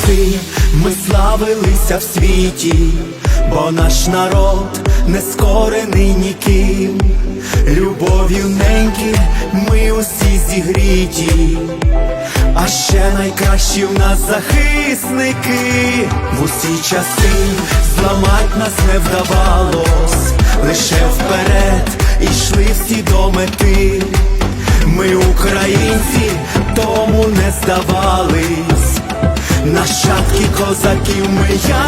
часи ми славилися в світі, бо наш народ не скорений ніким. Любов'ю неньки ми усі зігріті, а ще найкращі в нас захисники. В усі часи зламать нас не вдавалось, лише вперед ішли всі до мети. Ми українці, тому не здавались. Нащадки козаків ми я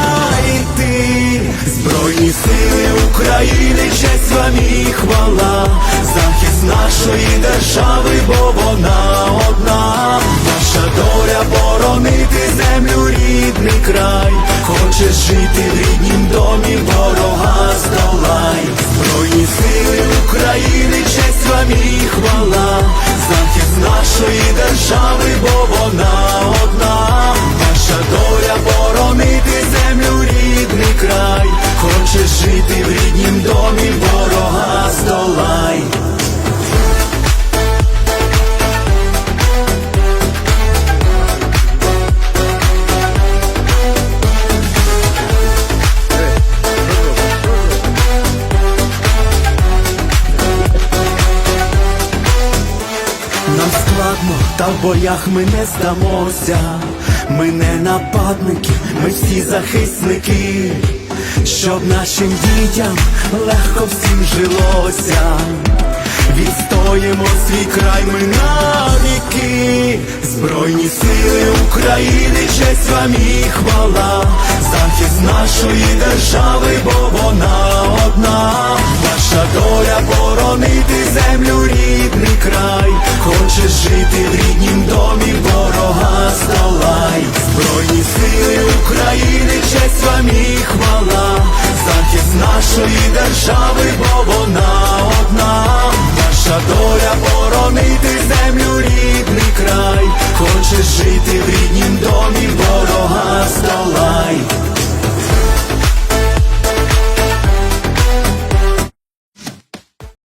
і ти Збройні сили України, честь вам і хвала, захист нашої держави, бо вона одна, наша доля боронити землю, рідний край, хочеш жити в ріднім домі, ворога здолай, Збройні сили України, честь вам і хвала, захист нашої держави, та в боях ми не здамося. Ми не нападники, ми всі захисники, щоб нашим дітям легко всім жилося. Відстоїмо свій край ми навіки, Збройні сили України, честь вам і хвала, захист нашої держави, бо вона одна, наша доля боронити землю, рідний край, хочеш жити в ріднім домі, ворога здолай Збройні сили України, честь вам і хвала, захист нашої держави, бо вона одна.